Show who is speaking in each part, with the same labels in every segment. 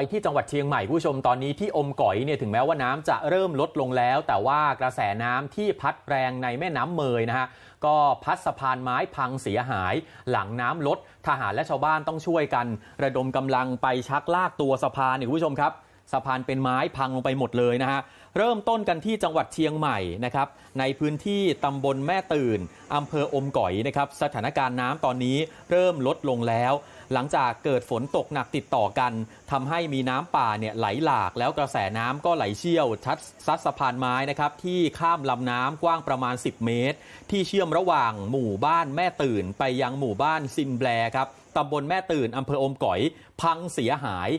Speaker 1: ไปที่จังหวัดเชียงใหม่ผู้ชมตอนนี้ที่อมก๋อยเนี่ยถึงแม้ว่าน้ำจะเริ่มลดลงแล้ว แต่ว่ากระแสน้ำที่พัดแรงในแม่น้ำเมยนะฮะก็พัดสะพานไม้พังเสียหาย หลังน้ำลดทหารและชาวบ้านต้องช่วยกัน ระดมกำลังไปชักลากตัวสะพานเนี่ยผู้ชมครับสะพานเป็นไม้พังลงไปหมดเลยนะฮะ เริ่มต้นกันที่จังหวัดเชียงใหม่นะครับ ในพื้นที่ตำบลแม่ตื่นอำเภออมก๋อยนะครับ สถานการณ์น้ำตอนนี้เริ่มลดลงแล้ว หลังจากเกิดฝนตกหนักติดต่อกันทำให้มีน้ำป่าเนี่ยไหลหลาก แล้วกระแสน้ำก็ไหลเชี่ยวชัดซัดสะพานไม้นะครับที่ข้ามลำน้ำกว้างประมาณ 10 เมตร ที่เชื่อมระหว่างหมู่บ้านแม่ตื่น ไปยังหมู่บ้านซินแบลครับตำบลแม่ตื่นอำเภออมก๋อย พังเสียหาย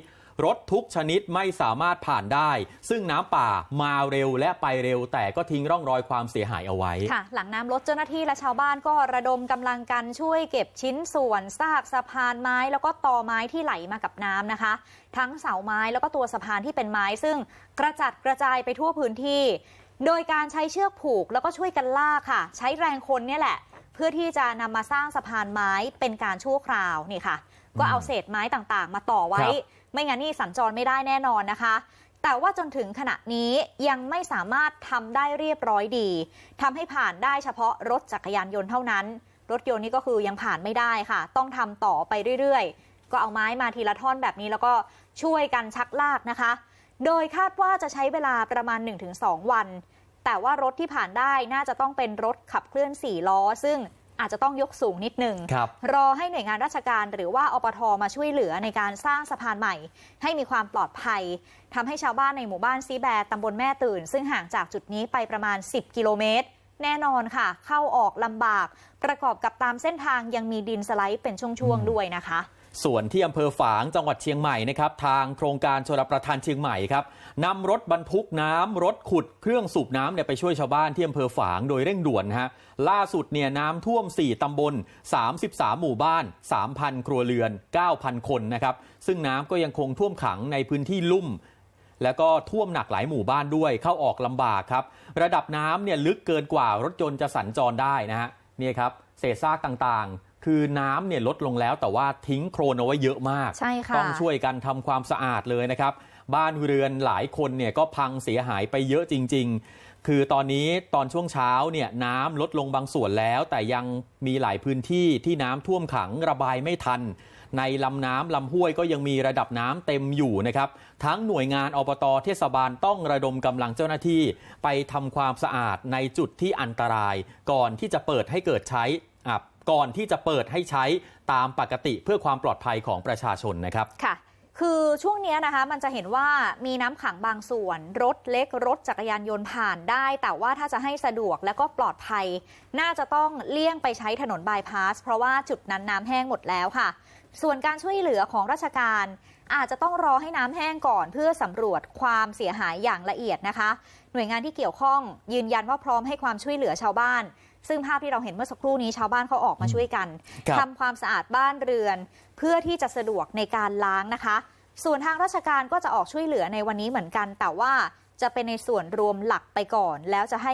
Speaker 1: รถทุกชนิดไม่สามารถผ่านได้ ซึ่งน้ำป่ามาเร็วและไปเร็ว แต่ก็ทิ้งร่องรอยความเสียหายเอาไว้
Speaker 2: ค่ะ หลังน้ำลดเจ้าหน้าที่และชาวบ้านก็ระดมกำลังกันช่วยเก็บชิ้นส่วนซากสะพานไม้ แล้วก็ตอไม้ที่ไหลมากับน้ำนะคะ ทั้งเสาไม้แล้วก็ตัวสะพานที่เป็นไม้ ซึ่งกระจัดกระจายไปทั่วพื้นที่ โดยการใช้เชือกผูกแล้วก็ช่วยกันลากค่ะ ใช้แรงคนเนี่ยแหละเพื่อที่จะนำมาสร้างสะพานไม้เป็นการชั่วคราวนี่ค่ะ ก็เอาเศษไม้ต่างๆ มาต่อไว้
Speaker 1: ครับ
Speaker 2: ไม่งั้นนี่สัญจรไม่ได้แน่นอนนะคะ แต่ว่าจนถึงขณะนี้ยังไม่สามารถทำได้เรียบร้อยดีทำให้ผ่านได้เฉพาะรถจักรยานยนต์เท่านั้น รถยนต์นี่ก็คือยังผ่านไม่ได้ค่ะ ต้องทำต่อไปเรื่อยๆ ก็เอาไม้มาทีละท่อนแบบนี้แล้วก็ช่วยกันชักลากนะคะ โดยคาดว่าจะใช้เวลาประมาณ 1-2 วัน แต่ว่ารถที่ผ่านได้น่าจะต้องเป็นรถขับเคลื่อน 4 ล้อ ซึ่ง อาจจะต้องยกสูงนิดหนึ่ง
Speaker 1: ครับ
Speaker 2: รอให้หน่วยงานราชการหรือว่าอปทมาช่วยเหลือในการสร้างสะพานใหม่ ให้มีความปลอดภัยทำให้ชาวบ้านในหมู่บ้านซีแบร์ตำบลแม่ตื่น ซึ่งห่างจากจุดนี้ไปประมาณ 10 กิโลเมตร แน่นอนค่ะ เข้าออกลำบาก ประกอบกับตามเส้นทางยังมีดินสไลด์เป็นช่วงๆด้วยนะคะ
Speaker 1: ส่วนที่อำเภอฝางจังหวัดเชียงใหม่นะครับทางโครงการชลประทานเชียงใหม่ครับนำรถบรรทุกน้ำรถขุดเครื่องสูบน้ำเนี่ยไปช่วยชาวบ้านที่อำเภอฝางโดยเร่งด่วนนะฮะล่าสุดเนี่ยน้ำท่วม 4ตำบล 33 หมู่บ้าน 3,000 ครัวเรือน 9,000 คนนะครับซึ่งน้ำก็ยังคงท่วมขังในพื้นที่ลุ่มแล้วก็ท่วมหนักหลายหมู่บ้านด้วยเข้าออกลำบากครับ ระดับน้ำเนี่ยลึกเกินกว่ารถยนต์จะสัญจรได้นะฮะเนี่ยครับเศษซากต่างๆ คือน้ำเนี่ยลดลงแล้วแต่ว่าทิ้งโครนเอาไว้เยอะมาก
Speaker 2: ใช่ค่ะ
Speaker 1: ต้องช่วยกันทำความสะอาดเลยนะครับ บ้านเรือนหลายคนเนี่ยก็พังเสียหายไปเยอะจริง ๆ คือตอนนี้ตอนช่วงเช้าเนี่ยน้ำลดลงบางส่วนแล้ว แต่ยังมีหลายพื้นที่ที่น้ำท่วมขังระบายไม่ทัน ในลำน้ำลำห้วยก็ยังมีระดับน้ำเต็มอยู่นะครับ ทั้งหน่วยงานอบตเทศบาลต้องระดมกำลังเจ้าหน้าที่ ไปทำความสะอาดในจุดที่อันตราย ก่อนที่จะเปิดให้เกิดใช้อะ ก่อนที่จะเปิดให้ใช้ตามปกติเพื่อความปลอดภัยของประชาชนนะครับ
Speaker 2: ค่ะคือช่วงนี้นะคะมันจะเห็นว่ามีน้ำขังบางส่วน รถเล็กรถจักรยานยนต์ผ่านได้ แต่ว่าถ้าจะให้สะดวกและก็ปลอดภัย น่าจะต้องเลี่ยงไปใช้ถนนบายพาส เพราะว่าจุดนั้นน้ำแห้งหมดแล้วค่ะ ส่วนการช่วยเหลือของราชการ อาจจะต้องรอให้น้ำแห้งก่อน เพื่อสำรวจความเสียหายอย่างละเอียดนะคะ หน่วยงานที่เกี่ยวข้องยืนยันว่าพร้อมให้ความช่วยเหลือชาวบ้าน ซึ่งภาพที่เราเห็นเมื่อสักครู่นี้ชาวบ้านเขาออกมาช่วยกัน
Speaker 1: ครับ
Speaker 2: ทำความสะอาดบ้านเรือน เพื่อที่จะสะดวกในการล้างนะคะ ส่วนทางราชการก็จะออกช่วยเหลือในวันนี้เหมือนกัน แต่ว่าจะเป็นในส่วนรวมหลักไปก่อน แล้วจะให้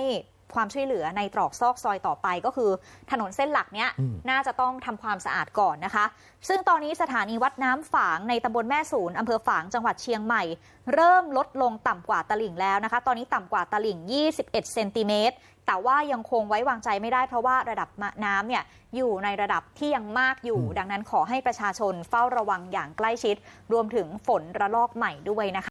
Speaker 2: ความช่วยเหลือในตรอกซอกซอยต่อไปก็คือ ถนนเส้นหลักเนี้ย
Speaker 1: อืม
Speaker 2: น่าจะต้องทำความสะอาดก่อนนะคะ ซึ่งตอนนี้สถานีวัดน้ำฝางในตำบลแม่สูนอำเภอฝางจังหวัดเชียงใหม่ เริ่มลดลงต่ำกว่าตลิ่งแล้วนะคะ ตอนนี้ต่ำกว่าตลิ่ง 21เซนติเมตรแต่ว่ายังคงไว้วางใจไม่ได้เพราะว่าระดับน้ำเนี่ยอยู่ในระดับที่ยังมากอยู่ ดังนั้นขอให้ประชาชนเฝ้าระวังอย่างใกล้ชิด รวมถึงฝนระลอกใหม่ด้วยนะคะ